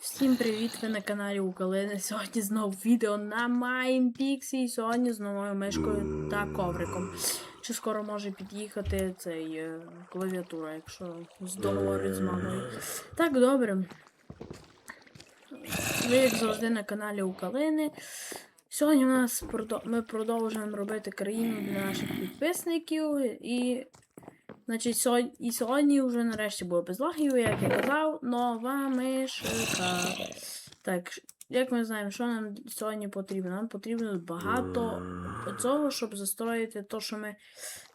Всім привіт! Ви на каналі Укалини. Сьогодні знову відео на Майнпіксі. Сьогодні з новою мишкою та ковриком. Чи скоро може під'їхати цей е, клавіатура, якщо здоговорить з мамою. Так, добре. Ви, як завжди, на каналі Укалини. Сьогодні у нас продо- ми продовжуємо робити країну для наших підписників. І Значить, сьогодні, і сьогодні вже нарешті було без лагів, як я казав, нова мишка. Так, як ми знаємо, що нам сьогодні потрібно? Нам потрібно багато цього, щоб застроїти те, що ми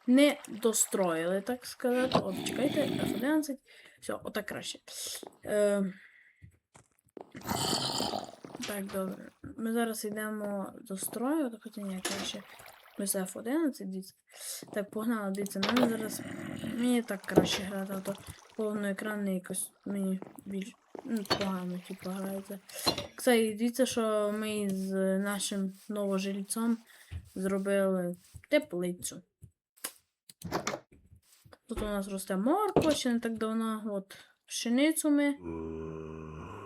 не достроїли, так сказати. От, чекайте, F11. Все, отак краще. Е, так, добре. Ми зараз йдемо до строю, так хоча ні, краще. Ми F11, дивіться. Так, погнали, дивіться, мене зараз. Мені так краще грати, а то повноекранний якось мені більш ну, погано типу, грається. Кстати, дивіться, що ми з нашим новожильцем зробили теплицю. Тут у нас росте морква, ще не так давно. От пшеницю ми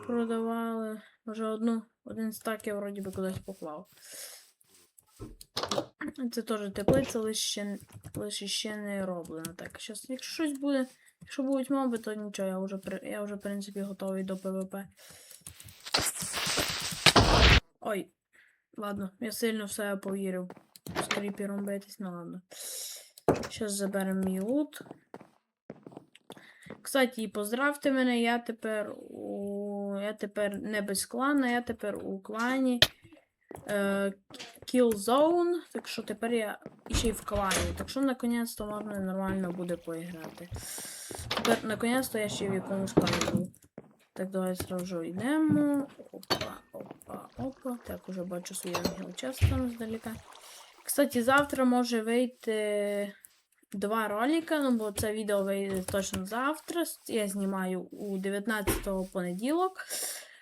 продавали. Вже одну, один стак я вроді би кудись поклав. Це теж теплиця, лише лише ще не роблено. Так, щас, якщо щось буде, якщо будуть моби, то нічого, я вже, я вже в принципі готовий до ПВП. Ой, ладно, я сильно в себе повірив. З кріпером битись, ну ладно. Щас заберемо мій лут. Кстати, поздравте мене, я тепер у. Я тепер не без клана, я тепер у клані е, Killzone, так що тепер я ще й в клані. Так що наконець-то можна нормально буде поіграти. Тепер наконець-то я ще в якомусь клані. Так, давай сразу йдемо. Опа, опа, опа. Так, уже бачу свій ангел там здалека. Кстати, завтра може вийти два ролика, ну бо це відео вийде точно завтра. Я знімаю у 19 понеділок.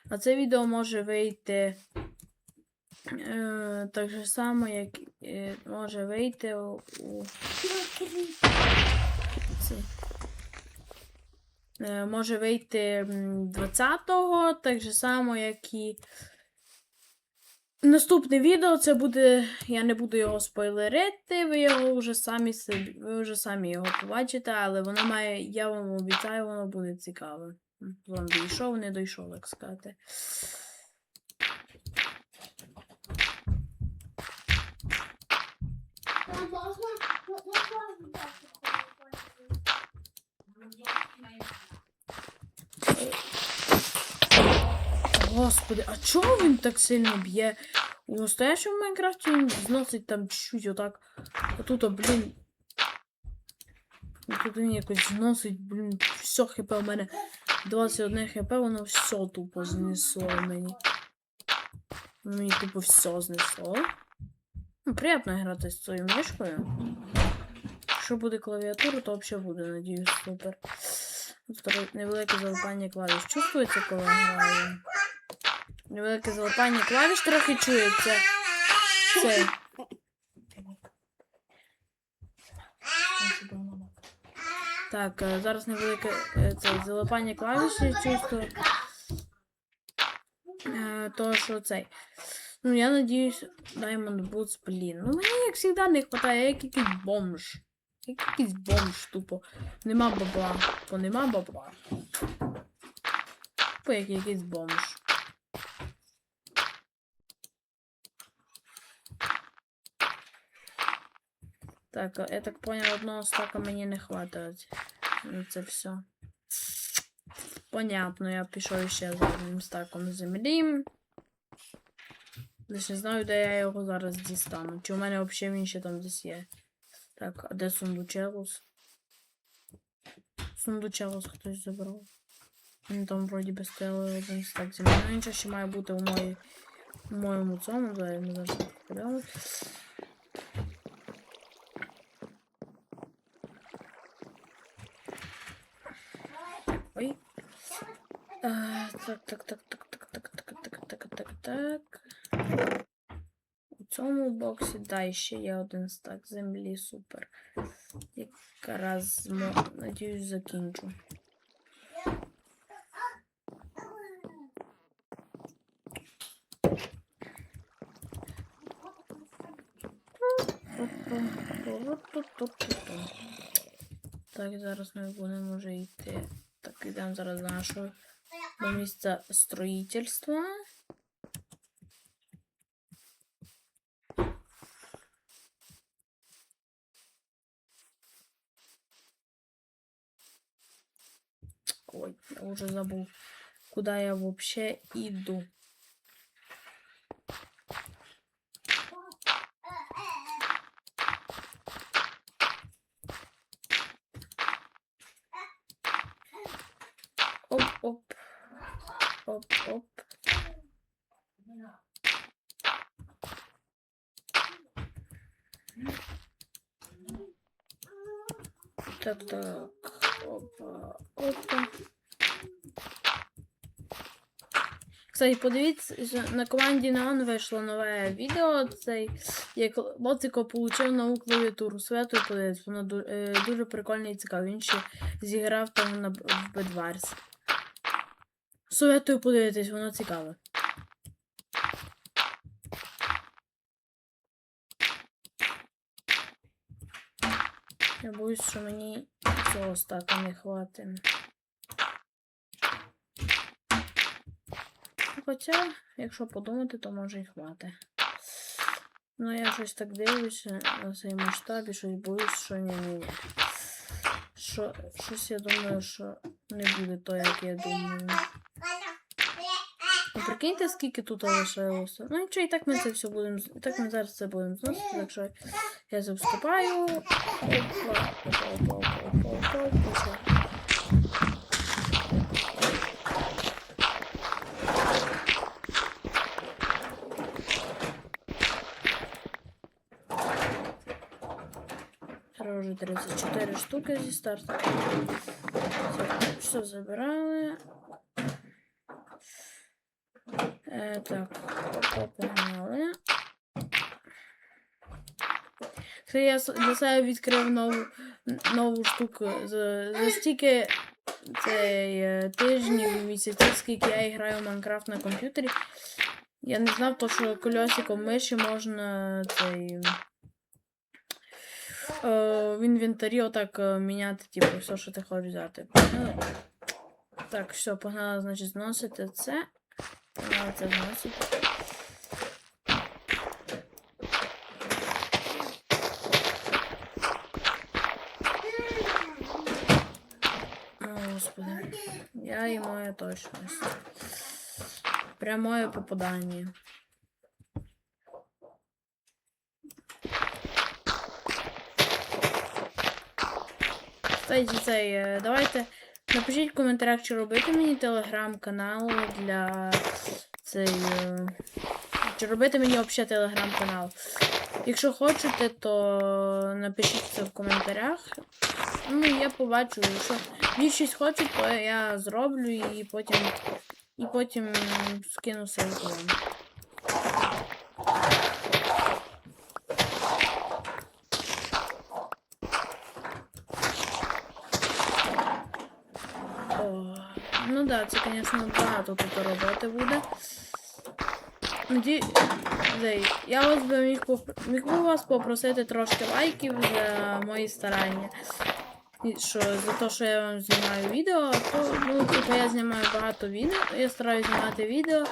А це відео може вийти е, так же само, як е, може вийти у. у. Е, може вийти 20-го, так же само, як і. Наступне відео це буде. Я не буду його спойлерити, ви його вже самі ви вже самі його побачите, але воно має, я вам обіцяю, воно буде цікаве. Вам дійшов, не дійшов, так сказати. Господи, а чого він так сильно б'є? У настоящому Майнкрафті він зносить там чуть-чуть отак. А тут, а, блін. Тут він якось зносить, блін, все хп у мене 21 хп, воно все тупо знесло мені. Мені тупо все знесло. Ну, приємно грати з цією мишкою. Якщо буде клавіатура, то взагалі буде, надіюсь, супер. Невелике залипання клавіш. Чувствується, коли граю? Невелике залипання клавіш трохи чується. Це. Так, е, зараз невелике е, це залипання клавіш я чувствую. Е, То, що цей. Ну, я надіюсь, Diamond Boots, блін. Ну, мені, як завжди, не вистачає, я як якийсь бомж. Як якийсь бомж, тупо. Нема бабла. Бо нема бабла. Тупо як якийсь бомж. Так, я так понял, одного стака мені не. Ну, Це все. Понятно, я пішов ще за одним стаком землі. Лише знаю, де я його зараз дістану. Чи у мене взагалі він ще там десь є. Так, а де сундучелус? Сундучелус хтось забрав. Він там вроді би стояли один стак землі. Ну нічого ще має бути у моїй у моєму цьому. Зараз ми зараз подивимось. Ой. А, так, так, так, так, так, так, так, так, так, так, так цьому боксі. Да, ще є один стак землі, супер. Якраз, надіюсь, закінчу. Так, зараз ми будемо вже йти. Так, йдемо зараз до нашого до місця строїтельства. Ой, я уже забыл, куда я вообще иду. Оп-оп. Оп-оп. Так, так. Опа, опа. Кстати, подивіться, на команді Neon вийшло нове відео. Цей як Лоцико отримав нову клавіатуру. Свету подивіться, воно е, дуже прикольно і цікаво. Він ще зіграв там на, в Bedwars. Советую подивитись, воно цікаве. Я боюсь, що мені цього стака не хватить. Хоча, якщо подумати, то може і хватить. Ну, я щось так дивлюся на цей масштаб і щось боюсь, що ні Що, щось я думаю, що не буде то, як я думаю. Ну, прикиньте, скільки тут лишилося. Ну нічого, і так ми це все будемо. І так ми зараз це будемо зносити, так що я це вступаю. Опа, опа, опа, опа, опа, опа, опа. Зараз вже 34 штуки зі старту. Все, забирали. Е, так, погнали. Я для себе відкрив нову, нову штуку. За, за стільки цей, е, тижнів, місяців, скільки я граю в Майнкрафт на комп'ютері. Я не знав, то, що кольосиком миші можна цей. Е, в інвентарі отак е, міняти, типу, все, що ти хочеш взяти. Ну, Так, все, погнали, значить, зносити це. Погнали це зносити. Господи. Я и моя точность. Прямое попадание. Кстати, цей, е, давайте напишіть в коментарях, чи робити мені телеграм-канал для цей. е, Чи робити мені взагалі телеграм-канал. Якщо хочете, то напишіть це в коментарях. Ну, я побачу, якщо більшість хочуть, то я зроблю і потім. І потім скину ссылку вам. О, ну да, це, звісно, багато тут роботи буде. Наді... Зей, Я вас би міг, поп... міг би вас попросити трошки лайків за мої старання. І що за те, що я вам знімаю відео, то ну, типу, я знімаю багато відео, я стараюся знімати відео.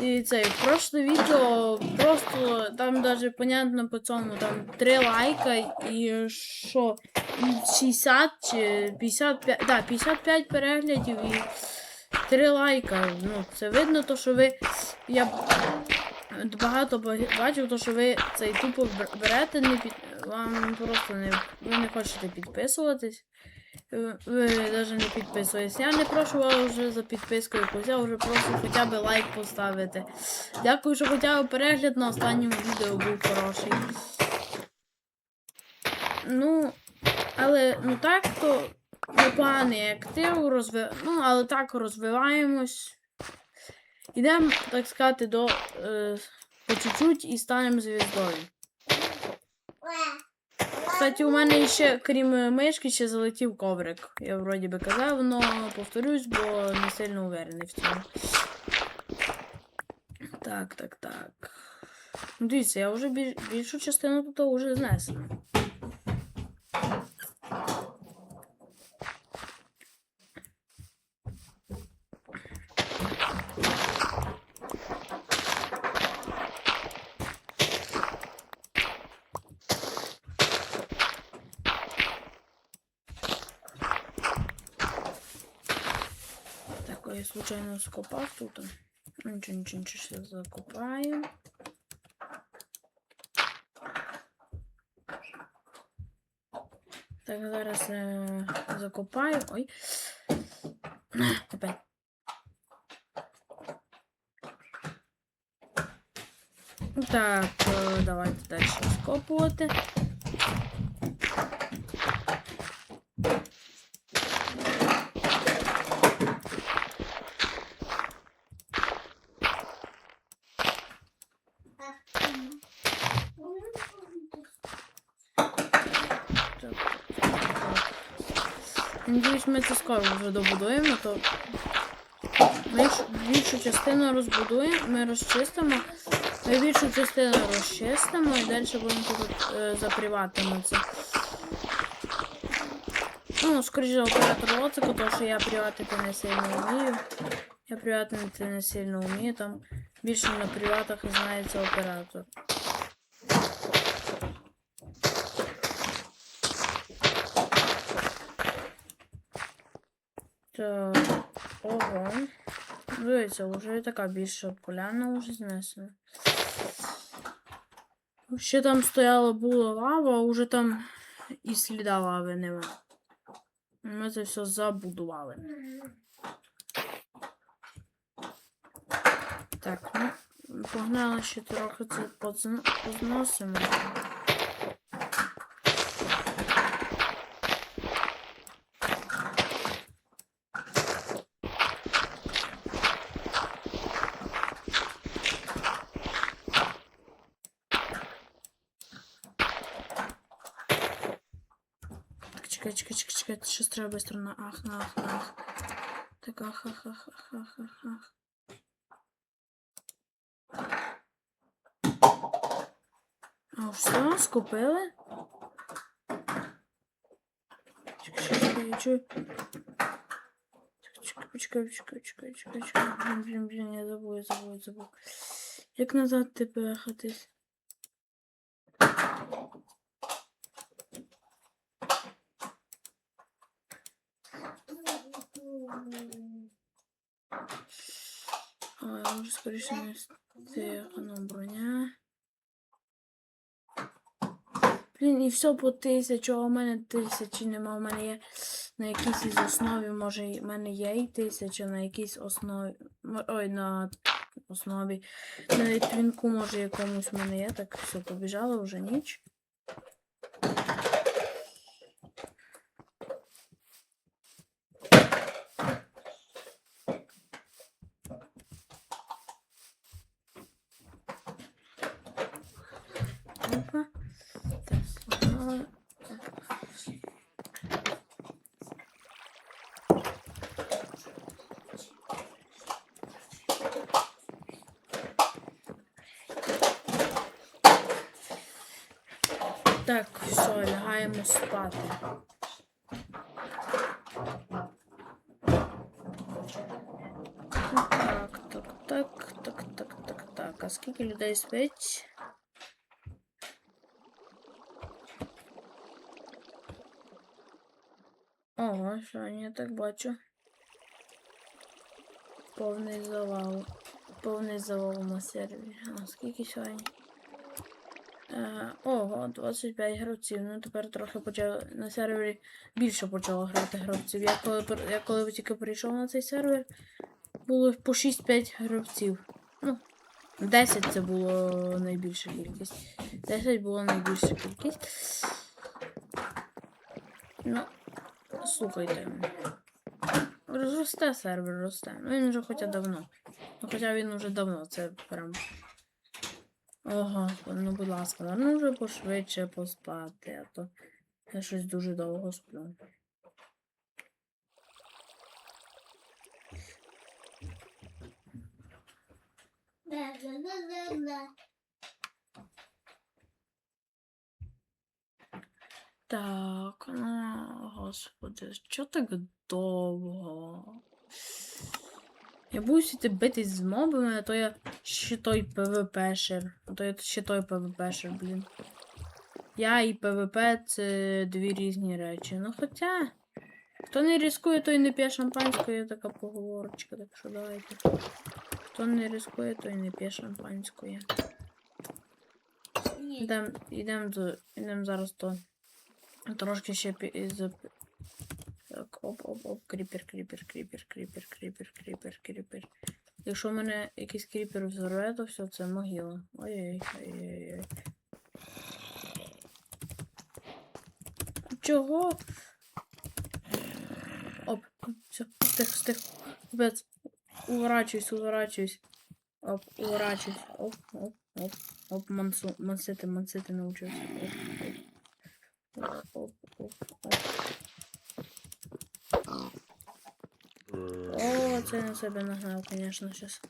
І це прошле відео просто там навіть понятно по цьому там 3 лайка і що 60 чи 55, да, 55 переглядів і 3 лайка. Ну, це видно, то, що ви. Я багато бачив, то, що ви цей тупо берете, не під... вам просто не ви не хочете підписуватись. Ви навіть не підписуєтесь. Я не прошу вас вже за підписку якусь, я вже прошу хоча б лайк поставити. Дякую, що хоча б перегляд на останньому відео був хороший. Ну, але ну так то непоганий актив, розви... ну, але так розвиваємось. Ідемо, так сказати, до е, по чуть-чуть і станемо звіздою. Кстати, у мене ще, крім е, мишки, ще залетів коврик. Я вроді би казав, але повторюсь, бо не сильно уверений в цьому. Так, так, так. Ну, Дивіться, я вже біль... більшу частину тут вже знесла. Я скопав тут. Ну, Нічого, нічого, нічого, ще закопаю. Так, зараз е, закопаю. Ой. Опять. Так, е, давайте далі скопувати. Так. Надіюсь, ми це скоро вже добудуємо, то більшу, більшу частину розбудуємо, ми розчистимо, ми більшу частину розчистимо і далі будемо тут е, запріватимо це. Ну, скоріше оператор лоцику, тому що я приватити не сильно вмію. Я приватити не сильно вмію, там більше на приватах знається оператор. Так, ого. Дивіться, вже така більша поляна вже знесена. Ще там стояла була лава, а вже там і сліда лави нема. Ми це все забудували. Так, ну, погнали ще трохи це позн- позносимо. Так, чекай, чекай, чекай, чекай. Щось треба быстро на ах, на ах, на ах. Так, ах, ах, ах, ах, ах, ах, ах. А все, скупили? Чекай, чекай, чекай. Чекай, чекай, чекай, чекай, чекай. Блін, блін, блін, я забув, я забув, я забув. Як назад тебе ехатись? А, я вже скоріше броня. Блін, і все по тисячу, а у мене тисячі нема. У мене є на якійсь із основі, може, в мене є і тисяча, на якійсь основі. Ой, на основі. На твінку, може, якомусь в мене є. Так, все, побіжала вже ніч. Опа. Так, погнали. Так, все, лягаємо спати. Так, так, так, так, так, так, так. А скільки людей спить? Ого, що я так бачу. Повний завал. Повний завал на сервері. А скільки сьогодні? Е, ого, 25 гравців. Ну тепер трохи почав на сервері більше почало грати гравців. Я коли, я коли тільки прийшов на цей сервер, було по 6-5 гравців. Ну, 10 це було найбільша кількість. 10 було найбільша кількість. Ну, слухайте. Росте сервер, росте. Ну він вже хоча давно. Ну хоча він вже давно, це прям. Ага, ну будь ласка, можна вже пошвидше поспати, а то я щось дуже довго сплю. Так, ну, господи, що так довго? Я буду сіти битись з мобами, а то я ще той ПВПшер. А то я ще той ПВПшер, блін. Я і ПВП це дві різні речі. Ну хоча. Хто не рискує, той не п'є шампанського, є така поговорочка, так що давайте. Хто не рискує, той не п'є шампанської. Ні. Ідем, ідем, до, ідем зараз то. Трошки ще із. Так, оп, оп, оп, кріпер, кріпер, кріпер, кріпер, кріпер, кріпер, кріпер. Якщо мене якийсь кріпер взорве, то все, це могила. Ой-ой, ой-ой-ой. Чого? Оп, все, стих, стих. Капець. Уворачуюсь, уворачуюсь. Оп, уворачуюсь. Оп, оп, оп. Оп, мансу, мансити, мансити научився. Оп, оп, оп, оп, оп. О, це на себе нагнав, конечно, сейчас.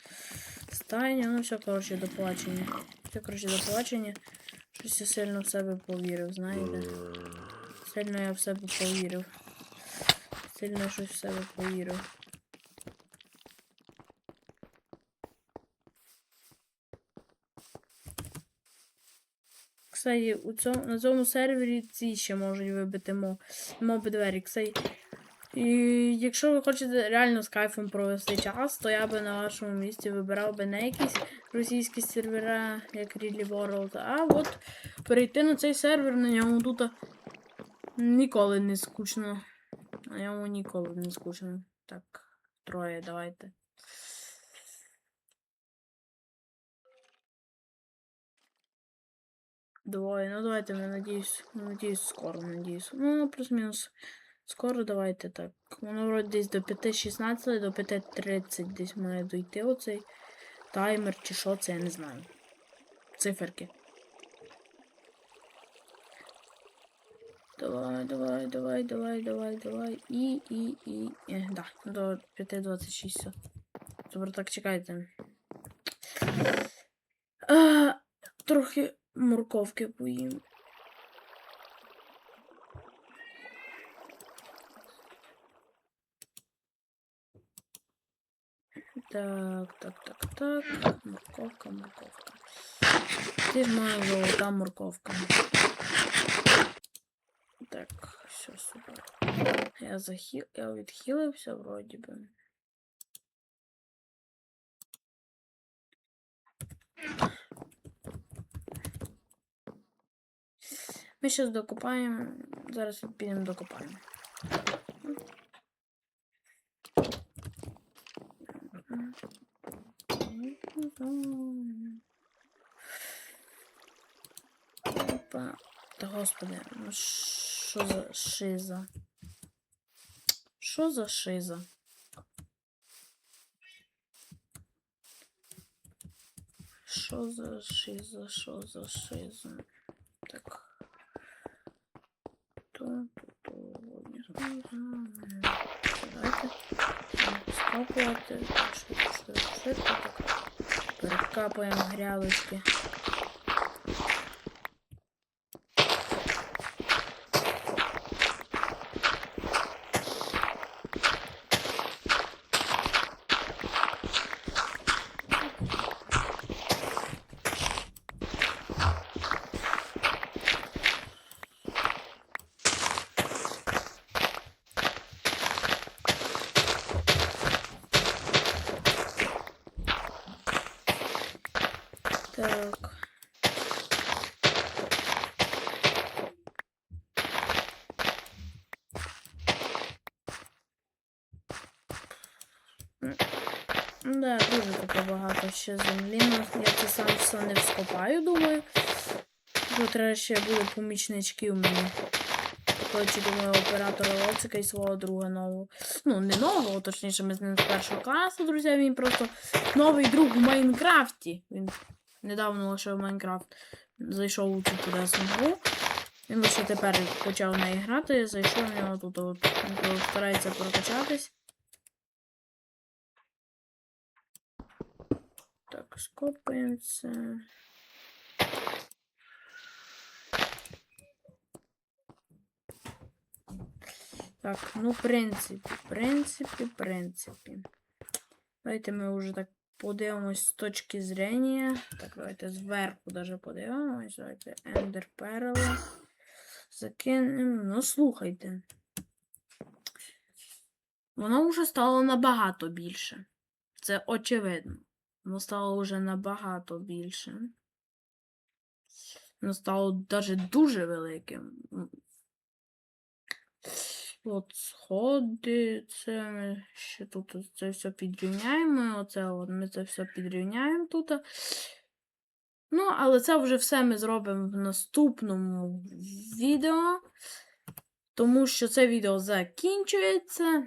Стайня, ну все, коротше, до плачення. Все, коротше, до плачення. Щось я сильно в себе повірив, знаєте. Сильно я в себе повірив. Сильно щось в себе повірив. Кстати, у цьому, на цьому сервері ці ще можуть вибити мо, моби двері. Кстати, і якщо ви хочете реально з кайфом провести час, то я би на вашому місці вибирав би не якісь російські сервера, як Really World, а от перейти на цей сервер, на ньому тут ніколи не скучно. На ньому ніколи не скучно. Так, троє, давайте. Двоє, ну давайте, я надіюсь, надіюсь, скоро, надіюсь. Ну, плюс-мінус. Скоро давайте так. Воно вроде десь до 5.16, до 5.30 десь має дойти оцей таймер чи що це, я не знаю. Циферки. Давай, давай, давай, давай, давай, давай. І, і, і. Е, да, до 5.26 все. Добре, так чекайте. А, трохи морковки поїм. Так, так, так, так. Морковка, морковка. Ти моя золота морковка. Так, все супер. Я захил... Я відхилився вроді би. Ми зараз докопаємо. Зараз підемо докопаємо. Опа. Та господи, ну що за шиза? Що за шиза? Що за шиза? Що за шиза? Так. То, то, то, не знаю. Давайте скапувати. Швидко, так. Перекапаємо грядочки. Так. М, Да, дуже таке багато ще землі. Я це сам все не вскопаю, думаю. Бо треба ще буде помічнички у мене. Хочу, думаю, оператора Лоцика і свого друга нового. Ну, не нового, точніше, ми з ним з першого класу, друзі. Він просто новий друг у Майнкрафті. Він недавно лише в Майнкрафт зайшов у цю чудесну гру. Він лише тепер почав в неї грати, зайшов в нього тут от, старається прокачатись. Так, скопаємо це. Так, ну, в принципі, в принципі, в принципі. Давайте ми вже так подивимось з точки зрення. Так, давайте зверху даже подивимось. Давайте Ender Pearl. Закинемо. Ну, слухайте. Воно вже стало набагато більше. Це очевидно. Воно стало вже набагато більше. Воно стало навіть дуже великим. От сходи, це ми ще тут це все підрівняємо. Оце от ми це все підрівняємо тут. Ну, але це вже все ми зробимо в наступному відео. Тому що це відео закінчується.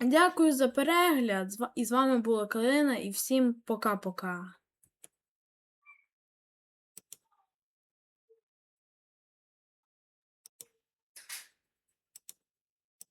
Дякую за перегляд. І з вами була Калина, і всім пока-пока.